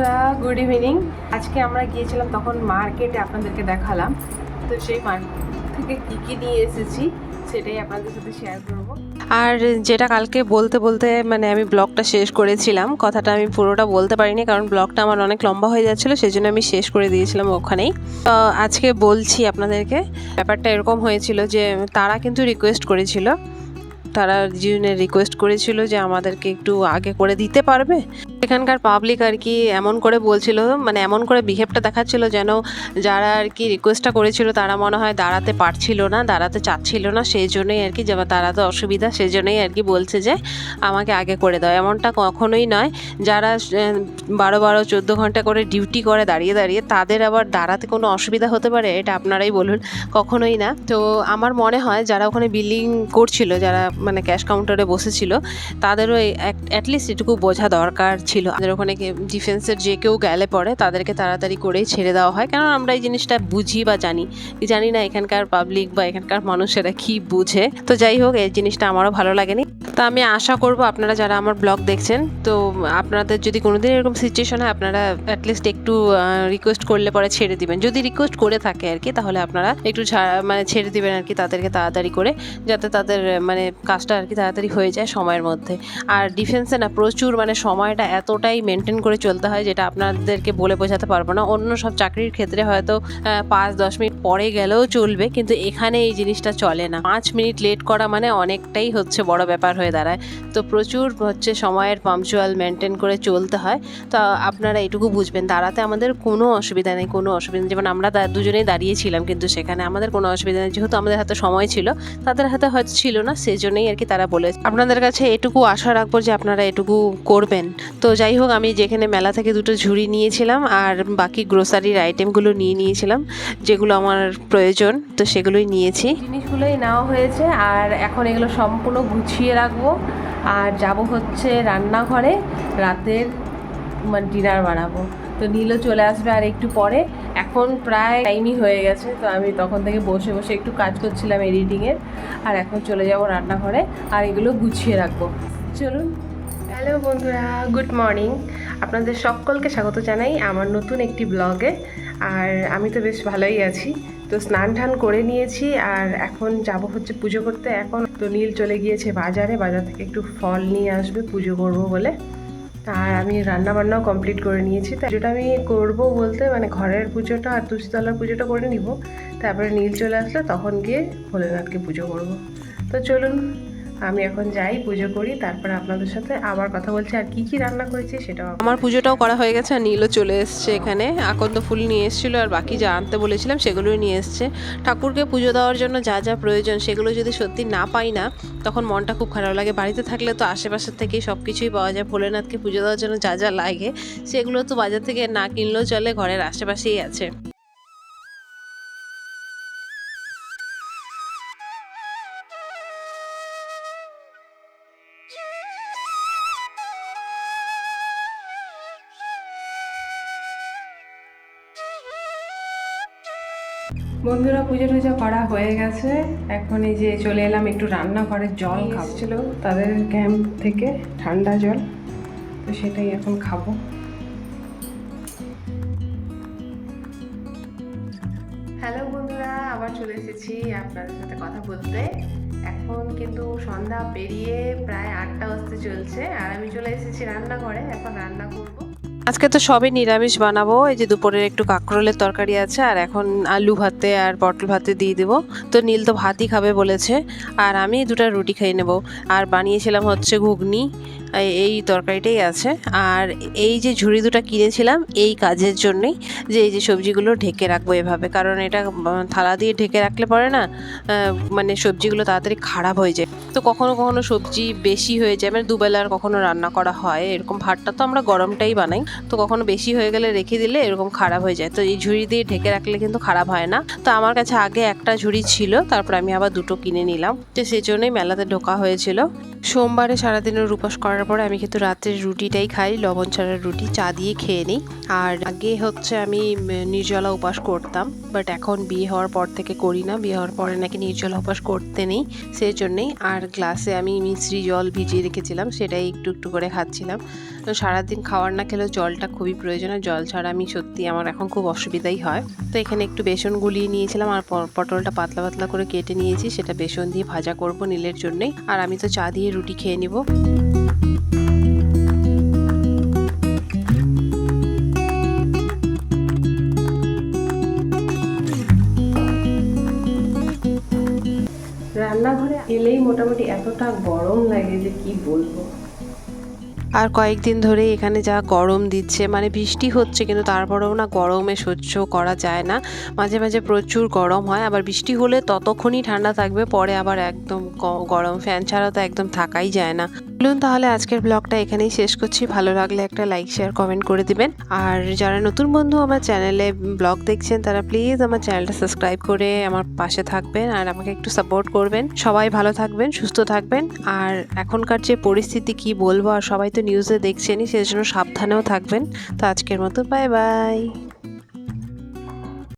বন্ধুরা good evening আজকে আমরা গিয়েছিলাম তখন মার্কেটে আপনাদেরকে দেখালাম। তো সেই মার্কেট থেকে কী কী নিয়ে এসেছি, সেটাই আপনাদের সাথে শেয়ার করব। আর যেটা কালকে বলতে বলতে মানে আমি ব্লগটা শেষ করেছিলাম, কথাটা আমি পুরোটা বলতে পারিনি, কারণ ব্লগটা আমার অনেক লম্বা হয়ে যাচ্ছিল সেই জন্য আমি শেষ করে দিয়েছিলাম ওখানেই। তো আজকে বলছি আপনাদেরকে, ব্যাপারটা এরকম হয়েছিল যে, তারা কিন্তু রিকোয়েস্ট করেছিল তারা জিউনে রিকোয়েস্ট করেছিল যে আমাদেরকে একটু আগে করে দিতে পারবে। এখানকার পাবলিক আর কি এমন করে বলছিল মানে এমন করে বিহেভটা দেখাচ্ছিল যেন যারা আর কি রিকোয়েস্টটা করেছিল তারা মনে হয় দাঁড়াতে পারছিল না, দাঁড়াতে চাচ্ছিল না, সেই জন্যই আর কি যে তারা তো অসুবিধা, সেই জন্যই আর কি বলছে যে আমাকে আগে করে দাও। এমনটা কখনোই নয়, যারা বারো বারো চোদ্দ ঘণ্টা করে ডিউটি করে দাঁড়িয়ে দাঁড়িয়ে তাদের আবার দাঁড়াতে কোনো অসুবিধা হতে পারে, এটা আপনারাই বলুন, কখনোই না। তো আমার মনে হয় যারা ওখানে বিলিং করছিল, যারা মানে ক্যাশ কাউন্টারে বসেছিল, তাদেরও অ্যাটলিস্ট এটুকু বোঝা দরকার ছিল। আমাদের ওখানে ডিফেন্সের যে কেউ গেলে পরে তাদেরকে তাড়াতাড়ি করেই ছেড়ে দেওয়া হয়। কারণ আমরা এই জিনিসটা বুঝি বা জানি। জানি না এখানকার পাবলিক বা এখানকার মানুষেরা কি বুঝে। তো যাই হোক, এই জিনিসটা আমারও ভালো লাগেনি। তো আমি আশা করব আপনারা যারা আমার ব্লগ দেখছেন, তো আপনাদের যদি কোনোদিন এরকম সিচুয়েশন হয়, আপনারা অ্যাটলিস্ট একটু রিকোয়েস্ট করলে পরে ছেড়ে দিবেন। যদি রিকোয়েস্ট করে থাকে আর কি, তাহলে আপনারা একটু মানে ছেড়ে দিবেন আর কি তাদেরকে তাড়াতাড়ি করে, যাতে তাদের মানে কাজটা আর কি তাড়াতাড়ি হয়ে যায় সময়ের মধ্যে। আর ডিফেন্সে না প্রচুর মানে সময়টা এতটাই মেনটেন করে চলতে হয় যেটা আপনাদেরকে বলে বোঝাতে পারব না। অন্য সব চাকরির ক্ষেত্রে হয়তো পাঁচ, দশ মিনিট পরে গেলেও চলবে কিন্তু এখানে এই জিনিসটা চলে না। পাঁচ মিনিট লেট করা মানে অনেকটাই হচ্ছে বড় ব্যাপার হয়ে দাঁড়ায়। তো প্রচুর হচ্ছে সময়ের পাংচুয়াল মেনটেন করে চলতে হয়। তো আপনারা এটুকু বুঝবেন, দাঁড়াতে আমাদের কোনো অসুবিধা নেই, কোনো অসুবিধা নেই। যেমন আমরা দুজনেই দাঁড়িয়েছিলাম কিন্তু সেখানে আমাদের কোনো অসুবিধা নেই। যেহেতু আমাদের হাতে সময় ছিল, তাদের হাতে হয়তো ছিল না সেই জন্যই আর কি তারা বলে। আপনাদের কাছে এটুকু আশা রাখব যে আপনারা এটুকু করবেন। তো যাই হোক, আমি যেখানে মেলা থেকে দুটো ঝুড়ি নিয়েছিলাম আর বাকি গ্রোসারির আইটেমগুলো নিয়ে নিয়েছিলাম, যেগুলো আমার প্রয়োজন, তো সেগুলোই নিয়েছি। জিনিসগুলোই নেওয়া হয়েছে আর এখন এগুলো সম্পূর্ণ গুছিয়ে রাখব। আর যাব হচ্ছে রান্নাঘরে, রাতের মানে ডিনার বানাবো। তো নীলও চলে আসবে আর একটু পরে। এখন প্রায় টাইমই হয়ে গেছে, তো আমি তখন থেকে বসে বসে একটু কাজ করছিলাম এডিটিংয়ের আর এখন চলে যাব রান্নাঘরে, আর এগুলো গুছিয়ে রাখব। চলুন। হ্যালো বন্ধুরা, গুড মর্নিং। আপনাদের সকলকে স্বাগত জানাই আমার নতুন একটি ব্লগে। আর আমি তো বেশ ভালোই আছি। তো স্নান টান করে নিয়েছি, আর এখন যাব হচ্ছে পুজো করতে। এখন তো নীল চলে গিয়েছে বাজারে, বাজার থেকে একটু ফল নিয়ে আসবে, পুজো করব বলে। আর আমি রান্না বান্নাও কমপ্লিট করে নিয়েছি। তো যেটা আমি করব বলতে মানে ঘরের পুজোটা আর তুলসীতলার পুজোটা করে নিব। তারপরে নীল চলে আসলে তখন গিয়ে ভোলেনাথকে পুজো করব। তো চলুন আমি এখন যাই, পুজো করি, তারপরে আপনাদের সাথে আবার কথা বলছি আর কি কি রান্না করেছি সেটাও আমার পুজোটাও করা হয়ে গেছে, আর নীলও চলে এসছে এখানে। আকন্দ ফুল নিয়ে এসেছিল, আর বাকি যা আনতে বলেছিলাম সেগুলোই নিয়ে এসছে। ঠাকুরকে পুজো দেওয়ার জন্য যা যা প্রয়োজন সেগুলো যদি সত্যি না পাই না, তখন মনটা খুব খারাপ লাগে। বাড়িতে থাকলে তো আশেপাশের থেকেই সব কিছুই পাওয়া যায়। ভোলেনাথকে পুজো দেওয়ার জন্য যা যা লাগে, সেগুলো তো বাজার থেকে না কিনলেও চলে, ঘরের আশেপাশেই আছে। বন্ধুরা পুজো টুজো করা হয়ে গেছে। এখন এই যে চলে এলাম একটু রান্নাঘরের জল খাচ্ছিল তাদের ক্যাম্প থেকে ঠান্ডা জল তো সেটাই এখন খাব। হ্যালো বন্ধুরা আবার চলে এসেছি আপনাদের সাথে কথা বলতে। এখন কিন্তু সন্ধ্যা পেরিয়ে প্রায় আটটা বাজতে চলছে আর আমি চলে এসেছি রান্নাঘরে। এখন রান্না করব আজকে তো সবই নিরামিষ বানাবো। এই যে দুপুরের একটু কাঁকরোলের তরকারি আছে, আর এখন আলু ভাতে আর পটল ভাতে দিয়ে দেবো। তো নীল তো ভাতই খাবে বলেছে, আর আমি দুটো রুটি খেয়ে নেব। আর বানিয়েছিলাম হচ্ছে ঘুগনি, এই- তরকারিটাই আছে। আর এই যে ঝুড়ি দুটো কিনেছিলাম, এই কাজের জন্যই যে এই যে সবজিগুলো ঢেকে রাখব এভাবে। কারণ এটা থালা দিয়ে ঢেকে রাখলে পরে না মানে সবজিগুলো তাড়াতাড়ি খারাপ হয়ে যায়। তো কখনো কখনো সবজি বেশি হয়ে যায় মানে দুবেলার কখনো রান্না করা হয়। এরকম ভাতটা তো আমরা গরমটাই বানাই। তো কখনো বেশি হয়ে গেলে রেখে দিলে এরকম খারাপ হয়ে যায়। তো এই ঝুড়ি দিয়ে ঢেকে রাখলে কিন্তু খারাপ হয় না। তো আমার কাছে আগে একটা ঝুড়ি ছিল, তারপর আমি আবার দুটো কিনে নিলাম। তো সেই জন্যই মেলাতে ঢোকা হয়েছিল। সোমবারে সারাদিনের উপাস করার পরে আমি কিন্তু রাত্রের রুটিটাই খাই, লবণ ছাড়া রুটি, চা দিয়ে খেয়ে নিই। আর আগে হচ্ছে আমি নির্জলা উপাস করতাম বাট এখন বিয়ে হওয়ার পর থেকে করি না। বিয়ে হওয়ার পরে নাকি নির্জলা উপাস করতে নেই, সেই জন্যেই। আর আর গ্লাসে আমি মিশ্রি জল ভিজিয়ে রেখেছিলাম, সেটাই একটু একটু করে খাচ্ছিলাম। তো সারাদিন খাওয়ার না খেলেও জলটা খুবই প্রয়োজন, আর জল ছাড়া আমি সত্যি আমার এখন খুব অসুবিধাই হয়। তো এখানে একটু বেসন গুলিয়ে নিয়েছিলাম, আর পটলটা পাতলা পাতলা করে কেটে নিয়েছি, সেটা বেসন দিয়ে ভাজা করব নীলের জন্যেই। আর আমি তো চা দিয়ে রুটি খেয়ে নিব। এলেই মোটামুটি এতটা গরম লাগে যে কি বলব। আর কয়েকদিন ধরে এখানে যা গরম দিচ্ছে মানে বৃষ্টি হচ্ছে কিন্তু তারপরেও না গরমে সহ্য করা যায় না। মাঝে মাঝে প্রচুর গরম হয়, আবার বৃষ্টি হলে ততক্ষণই ঠান্ডা থাকবে, পরে আবার একদম গরম ফ্যান ছাড়া তো একদম থাকাই যায় না। বলুন তাহলে আজকের ব্লগটা এখানেই শেষ করছি। ভালো লাগলে একটা লাইক শেয়ার কমেন্ট করে দিবেন। আর যারা নতুন বন্ধু আমার চ্যানেলে ব্লগ দেখছেন, তারা প্লিজ আমার চ্যানেলটা সাবস্ক্রাইব করে আমার পাশে থাকবেন আর আমাকে একটু সাপোর্ট করবেন। সবাই ভালো থাকবেন, সুস্থ থাকবেন। আর এখনকার যে পরিস্থিতি, কি বলব? আর সবাই তো নিউজে দেখছেনই, সেজন্য সাবধানেও থাকবেন। তো আজকের মতো বাই বাই